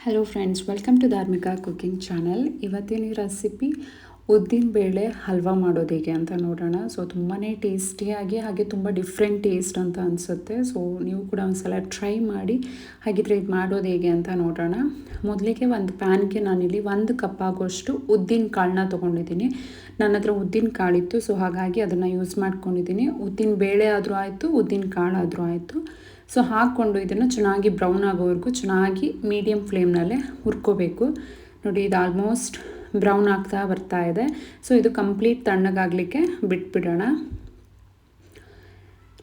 Hello friends welcome to Dharmika cooking channel ಇವತ್ತಿನ recipe ಉದ್ದಿನ ಬೇಳೆ ಹಲ್ವಾ ಮಾಡೋದು ಹೇಗೆ ಅಂತ ನೋಡೋಣ. ಸೊ ತುಂಬಾ ಟೇಸ್ಟಿಯಾಗಿ ಹಾಗೆ ತುಂಬ ಡಿಫ್ರೆಂಟ್ ಟೇಸ್ಟ್ ಅಂತ ಅನಿಸುತ್ತೆ. ಸೊ ನೀವು ಕೂಡ ಒಂದ್ಸಲ ಟ್ರೈ ಮಾಡಿ ಹಾಗಿದ್ರೆ ಇದು ಮಾಡೋದು ಹೇಗೆ ಅಂತ ನೋಡೋಣ. ಮೊದಲಿಗೆ ಒಂದು ಪ್ಯಾನ್ಗೆ ನಾನಿಲ್ಲಿ ಒಂದು ಕಪ್ ಆಗೋಷ್ಟು ಉದ್ದಿನ ಕಾಳನ್ನ ತೊಗೊಂಡಿದ್ದೀನಿ. ನನ್ನ ಹತ್ರ ಉದ್ದಿನ ಕಾಳಿತ್ತು ಸೊ ಹಾಗಾಗಿ ಅದನ್ನು ಯೂಸ್ ಮಾಡ್ಕೊಂಡಿದ್ದೀನಿ. ಉದ್ದಿನ ಬೇಳೆ ಆದರೂ ಆಯಿತು, ಉದ್ದಿನ ಕಾಳಾದರೂ ಆಯಿತು. ಸೊ ಹಾಕ್ಕೊಂಡು ಇದನ್ನು ಚೆನ್ನಾಗಿ ಬ್ರೌನ್ ಆಗೋವರೆಗೂ ಚೆನ್ನಾಗಿ ಮೀಡಿಯಮ್ ಫ್ಲೇಮ್ನಲ್ಲೇ ಹುರ್ಕೋಬೇಕು. ನೋಡಿ, ಇದು ಆಲ್ಮೋಸ್ಟ್ ಬ್ರೌನ್ ಆಗ್ತಾ ಬರ್ತಾ ಇದೆ. ಸೊ ಇದು ಕಂಪ್ಲೀಟ್ ತಣ್ಣಗಾಗಲಿಕ್ಕೆ ಬಿಟ್ಬಿಡೋಣ.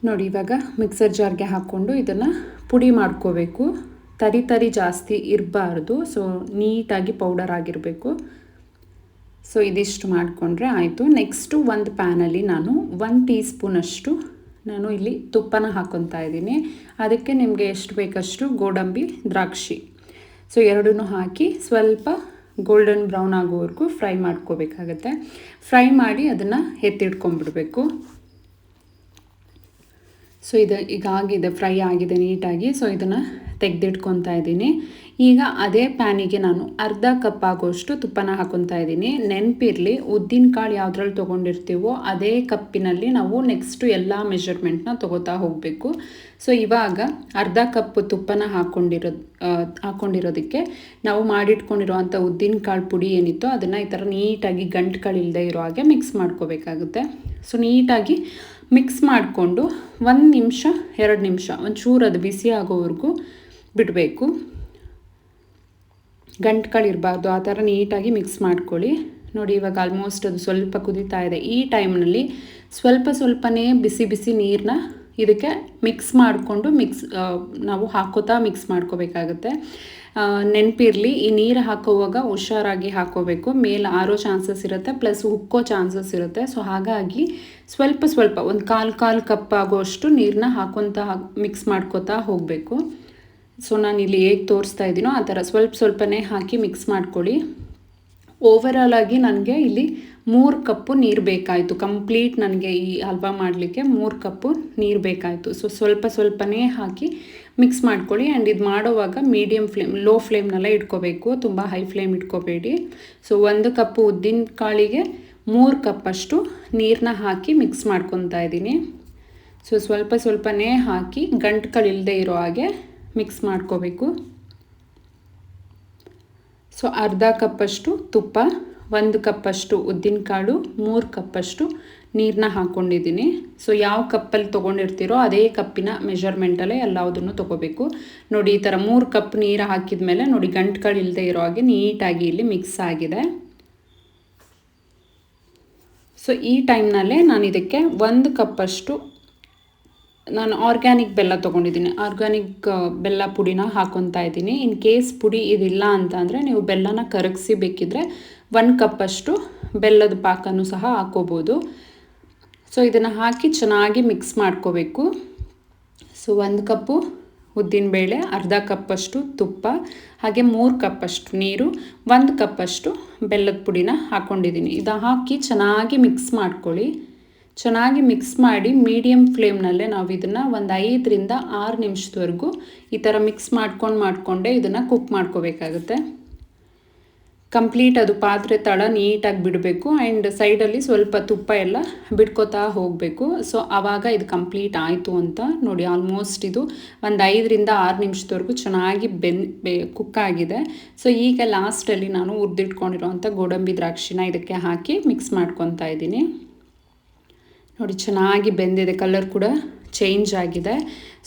ನೋಡಿ, ಇವಾಗ ಮಿಕ್ಸರ್ ಜಾರ್ಗೆ ಹಾಕ್ಕೊಂಡು ಇದನ್ನು ಪುಡಿ ಮಾಡ್ಕೋಬೇಕು. ತರಿ ತರಿ ಜಾಸ್ತಿ ಇರಬಾರ್ದು. ಸೊ ನೀಟಾಗಿ ಪೌಡರ್ ಆಗಿರಬೇಕು. ಸೊ ಇದಿಷ್ಟು ಮಾಡಿಕೊಂಡ್ರೆ ಆಯಿತು. ನೆಕ್ಸ್ಟು ಒಂದು ಪ್ಯಾನಲ್ಲಿ ನಾನು ಒಂದು ಟೀ ಸ್ಪೂನಷ್ಟು ನಾನು ಇಲ್ಲಿ ತುಪ್ಪನ ಹಾಕ್ಕೊತಾ ಇದ್ದೀನಿ. ಅದಕ್ಕೆ ನಿಮಗೆ ಎಷ್ಟು ಬೇಕಷ್ಟು ಗೋಡಂಬಿ, ದ್ರಾಕ್ಷಿ. ಸೊ ಎರಡೂ ಹಾಕಿ ಸ್ವಲ್ಪ ಗೋಲ್ಡನ್ ಬ್ರೌನ್ ಆಗೋವರೆಗೂ ಫ್ರೈ ಮಾಡ್ಕೋಬೇಕಾಗತ್ತೆ. ಫ್ರೈ ಮಾಡಿ ಅದನ್ನು ಎತ್ತಿಡ್ಕೊಂಬಿಡ್ಬೇಕು ಸೊ ಇದು ಈಗ ಆಗಿದೆ ಫ್ರೈ ಆಗಿದೆ ನೀಟಾಗಿ. ಸೊ ಇದನ್ನು ತೆಗೆದಿಟ್ಕೊತಾ ಇದ್ದೀನಿ. ಈಗ ಅದೇ ಪ್ಯಾನಿಗೆ ನಾನು ಅರ್ಧ ಕಪ್ ಆಗೋಷ್ಟು ತುಪ್ಪನ ಹಾಕೊತಾ ಇದ್ದೀನಿ. ನೆನಪಿರಲಿ, ಉದ್ದಿನ ಕಾಳು ಯಾವುದ್ರಲ್ಲಿ ತೊಗೊಂಡಿರ್ತೀವೋ ಅದೇ ಕಪ್ಪಿನಲ್ಲಿ ನಾವು ನೆಕ್ಸ್ಟು ಎಲ್ಲ ಮೆಷರ್ಮೆಂಟ್ನ ತೊಗೋತಾ ಹೋಗಬೇಕು. ಸೊ ಇವಾಗ ಅರ್ಧ ಕಪ್ ತುಪ್ಪನ ಹಾಕ್ಕೊಂಡಿರೋ ಹಾಕ್ಕೊಂಡಿರೋದಕ್ಕೆ ನಾವು ಮಾಡಿಟ್ಕೊಂಡಿರುವಂಥ ಉದ್ದಿನ ಕಾಳು ಪುಡಿ ಏನಿತ್ತು ಅದನ್ನು ಈ ಥರ ನೀಟಾಗಿ ಗಂಟುಗಳಿಲ್ಲದೆ ಇರೋ ಹಾಗೆ ಮಿಕ್ಸ್ ಮಾಡ್ಕೋಬೇಕಾಗುತ್ತೆ. ಸೊ ನೀಟಾಗಿ ಮಿಕ್ಸ್ ಮಾಡಿಕೊಂಡು ಒಂದು ನಿಮಿಷ, ಎರಡು ನಿಮಿಷ, ಒಂಚೂರು ಅದು ಬಿಸಿ ಆಗೋವರೆಗೂ ಬಿಡಬೇಕು. ಗಂಟುಗಳಿರಬಾರ್ದು ಆ ಥರ ನೀಟಾಗಿ ಮಿಕ್ಸ್ ಮಾಡ್ಕೊಳ್ಳಿ. ನೋಡಿ, ಇವಾಗ ಆಲ್ಮೋಸ್ಟ್ ಅದು ಸ್ವಲ್ಪ ಕುದೀತಾ ಇದೆ. ಈ ಟೈಮ್ನಲ್ಲಿ ಸ್ವಲ್ಪ ಸ್ವಲ್ಪನೇ ಬಿಸಿ ಬಿಸಿ ನೀರನ್ನ ಇದಕ್ಕೆ ಮಿಕ್ಸ್ ಮಾಡಿಕೊಂಡು ಮಿಕ್ಸ್ ನಾವು ಹಾಕೋತಾ ಮಿಕ್ಸ್ ಮಾಡ್ಕೋಬೇಕಾಗುತ್ತೆ. ನೆನಪಿರಲಿ, ಈ ನೀರು ಹಾಕೋವಾಗ ಹುಷಾರಾಗಿ ಹಾಕೋಬೇಕು. ಮೇಲೆ ಆರೋ ಚಾನ್ಸಸ್ ಇರುತ್ತೆ ಪ್ಲಸ್ ಉಕ್ಕೋ ಚಾನ್ಸಸ್ ಇರುತ್ತೆ. ಸೊ ಹಾಗಾಗಿ ಸ್ವಲ್ಪ ಸ್ವಲ್ಪ, ಒಂದು ಕಾಲು ಕಾಲು ಕಪ್ ಆಗೋಷ್ಟು ನೀರನ್ನ ಹಾಕೊತ ಮಿಕ್ಸ್ ಮಾಡ್ಕೋತಾ ಹೋಗಬೇಕು. ಸೊ ನಾನು ಇಲ್ಲಿ ಹೇಗೆ ತೋರಿಸ್ತಾ ಇದ್ದೀನೋ ಆ ಥರ ಸ್ವಲ್ಪ ಸ್ವಲ್ಪನೇ ಹಾಕಿ ಮಿಕ್ಸ್ ಮಾಡ್ಕೊಳ್ಳಿ. ಓವರಾಲ್ ಆಗಿ ನನಗೆ ಇಲ್ಲಿ ಮೂರು ಕಪ್ಪು ನೀರು ಬೇಕಾಯಿತು. ಕಂಪ್ಲೀಟ್ ನನಗೆ ಈ ಹಲ್ವಾ ಮಾಡಲಿಕ್ಕೆ ಮೂರು ಕಪ್ಪು ನೀರು ಬೇಕಾಯಿತು. ಸೊ ಸ್ವಲ್ಪ ಸ್ವಲ್ಪನೇ ಹಾಕಿ ಮಿಕ್ಸ್ ಮಾಡ್ಕೊಳ್ಳಿ. ಆ್ಯಂಡ್ ಇದು ಮಾಡೋವಾಗ ಮೀಡಿಯಮ್ ಫ್ಲೇಮ್ ಲೋ ಫ್ಲೇಮ್ನೆಲ್ಲ ಇಟ್ಕೋಬೇಕು. ತುಂಬ ಹೈ ಫ್ಲೇಮ್ ಇಟ್ಕೋಬೇಡಿ. ಸೊ ಒಂದು ಕಪ್ಪು ಉದ್ದಿನ ಕಾಳಿಗೆ ಮೂರು ಕಪ್ಪಷ್ಟು ನೀರನ್ನ ಹಾಕಿ ಮಿಕ್ಸ್ ಮಾಡ್ಕೊತಾ ಇದ್ದೀನಿ. ಸೊ ಸ್ವಲ್ಪ ಸ್ವಲ್ಪನೇ ಹಾಕಿ ಗಂಟುಗಳಿಲ್ಲದೆ ಇರೋ ಹಾಗೆ ಮಿಕ್ಸ್ ಮಾಡ್ಕೋಬೇಕು. ಸೊ ಅರ್ಧ ಕಪ್ಪಷ್ಟು ತುಪ್ಪ. ಒಂದು ಕಪ್ಪಷ್ಟು ಉದ್ದಿನಕಾಳು, ಮೂರು ಕಪ್ಪಷ್ಟು ನೀರನ್ನ ಹಾಕ್ಕೊಂಡಿದ್ದೀನಿ ಸೊ ಯಾವ ಕಪ್ಪಲ್ಲಿ ತೊಗೊಂಡಿರ್ತೀರೋ ಅದೇ ಕಪ್ಪಿನ ಮೆಷರ್ಮೆಂಟಲ್ಲೇ ಎಲ್ಲದನ್ನು ತೊಗೋಬೇಕು. ನೋಡಿ, ಈ ಥರ ಮೂರು ಕಪ್ ನೀರು ಹಾಕಿದ ಮೇಲೆ ನೋಡಿ ಗಂಟುಗಳಿಲ್ಲದೆ ಇರೋ ಹಾಗೆ ನೀಟಾಗಿ ಇಲ್ಲಿ ಮಿಕ್ಸ್ ಆಗಿದೆ. ಸೊ ಈ ಟೈಮ್ನಲ್ಲೇ ನಾನು ಇದಕ್ಕೆ ಒಂದು ಕಪ್ಪಷ್ಟು ನಾನು ಆರ್ಗ್ಯಾನಿಕ್ ಬೆಲ್ಲ ತೊಗೊಂಡಿದ್ದೀನಿ. ಆರ್ಗ್ಯಾನಿಕ್ ಬೆಲ್ಲ ಪುಡಿನ ಹಾಕೊತಾ ಇದ್ದೀನಿ. ಇನ್ ಕೇಸ್ ಪುಡಿ ಇದಿಲ್ಲ ಅಂತ ಅಂದರೆ ನೀವು ಬೆಲ್ಲನ ಕರಗಿಸಿ ಬೇಕಿದ್ರೆ ಒಂದು ಕಪ್ಪಷ್ಟು ಬೆಲ್ಲದ ಪಾಕನೂ ಸಹ ಹಾಕೋಬೋದು. ಸೊ ಇದನ್ನು ಹಾಕಿ ಚೆನ್ನಾಗಿ ಮಿಕ್ಸ್ ಮಾಡ್ಕೋಬೇಕು. ಸೊ ಒಂದು ಕಪ್ಪು ಉದ್ದಿನಬೇಳೆ, ಅರ್ಧ ಕಪ್ಪಷ್ಟು ತುಪ್ಪ, ಹಾಗೆ ಮೂರು ಕಪ್ಪಷ್ಟು ನೀರು, ಒಂದು ಕಪ್ಪಷ್ಟು ಬೆಲ್ಲದ ಪುಡಿನ ಹಾಕ್ಕೊಂಡಿದ್ದೀನಿ ಇದು ಹಾಕಿ ಚೆನ್ನಾಗಿ ಮಿಕ್ಸ್ ಮಾಡ್ಕೊಳ್ಳಿ. ಚೆನ್ನಾಗಿ ಮಿಕ್ಸ್ ಮಾಡಿ ಮೀಡಿಯಮ್ ಫ್ಲೇಮ್ನಲ್ಲೇ ನಾವು ಇದನ್ನು ಒಂದು ಐದರಿಂದ ಆರು ನಿಮಿಷದವರೆಗೂ ಈ ಥರ ಮಿಕ್ಸ್ ಮಾಡ್ಕೊಂಡು ಮಾಡಿಕೊಂಡೇ ಇದನ್ನು ಕುಕ್ ಮಾಡ್ಕೋಬೇಕಾಗುತ್ತೆ. ಕಂಪ್ಲೀಟ್ ಅದು ಪಾತ್ರೆ ತಳ ನೀಟಾಗಿ ಬಿಡಬೇಕು ಆ್ಯಂಡ್ ಸೈಡಲ್ಲಿ ಸ್ವಲ್ಪ ತುಪ್ಪ ಎಲ್ಲ ಬಿಟ್ಕೋತಾ ಹೋಗಬೇಕು. ಸೊ ಆವಾಗ ಇದು ಕಂಪ್ಲೀಟ್ ಆಯಿತು ಅಂತ ನೋಡಿ ಆಲ್ಮೋಸ್ಟ್ ಇದು ಒಂದು ಐದರಿಂದ ಆರು ನಿಮಿಷದವರೆಗೂ ಚೆನ್ನಾಗಿ ಬೆನ್, ಬೆ ಕುಕ್ ಆಗಿದೆ. ಸೊ ಈಗ ಲಾಸ್ಟಲ್ಲಿ ನಾನು ಹುರಿದಿಟ್ಕೊಂಡಿರೋವಂಥ ಗೋಡಂಬಿ ದ್ರಾಕ್ಷಿನ ಇದಕ್ಕೆ ಹಾಕಿ ಮಿಕ್ಸ್ ಮಾಡ್ಕೊತಾ ಇದ್ದೀನಿ. ನೋಡಿ, ಚೆನ್ನಾಗಿ ಬೆಂದಿದೆ ಕಲರ್ ಕೂಡ ಚೇಂಜ್ ಆಗಿದೆ.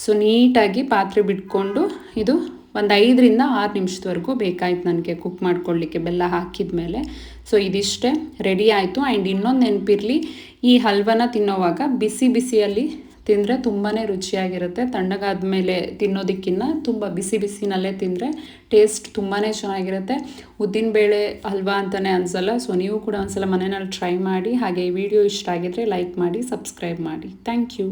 ಸೊ ನೀಟಾಗಿ ಪಾತ್ರೆ ಬಿಟ್ಕೊಂಡು ಇದು ಒಂದು ಐದರಿಂದ ಆರು ನಿಮಿಷದವರೆಗೂ ಬೇಕಾಯ್ತು ನನಗೆ ಕುಕ್ ಮಾಡ್ಕೊಳ್ಳಿಕ್ಕೆ ಬೆಲ್ಲ ಹಾಕಿದ ಮೇಲೆ ಸೊ ಇದಿಷ್ಟೇ ರೆಡಿ ಆಯಿತು. ಆ್ಯಂಡ್ ಇನ್ನೊಂದು ನೆನಪಿರಲಿ, ಈ ಹಲ್ವನ ತಿನ್ನೋವಾಗ ಬಿಸಿ ಬಿಸಿಯಲ್ಲಿ ತಿಂದರೆ ತುಂಬಾ ರುಚಿಯಾಗಿರುತ್ತೆ. ತಣ್ಣಗಾದ ಮೇಲೆ ತಿನ್ನೋದಕ್ಕಿಂತ ತುಂಬ ಬಿಸಿ ಬಿಸಿನಲ್ಲೇ ತಿಂದರೆ ಟೇಸ್ಟ್ ತುಂಬಾ ಚೆನ್ನಾಗಿರುತ್ತೆ. ಉದ್ದಿನಬೇಳೆ ಹಲ್ವಾ ಅಂತಲೇ ಅನಿಸಲ್ಲ ಸೊ ನೀವು ಕೂಡ ಒಂದ್ಸಲ ಮನೆಯಲ್ಲಿ ಟ್ರೈ ಮಾಡಿ, ಹಾಗೆ ವಿಡಿಯೋ ಇಷ್ಟ ಆಗಿದ್ರೆ ಲೈಕ್ ಮಾಡಿ ಸಬ್ಸ್ಕ್ರೈಬ್ ಮಾಡಿ. Thank you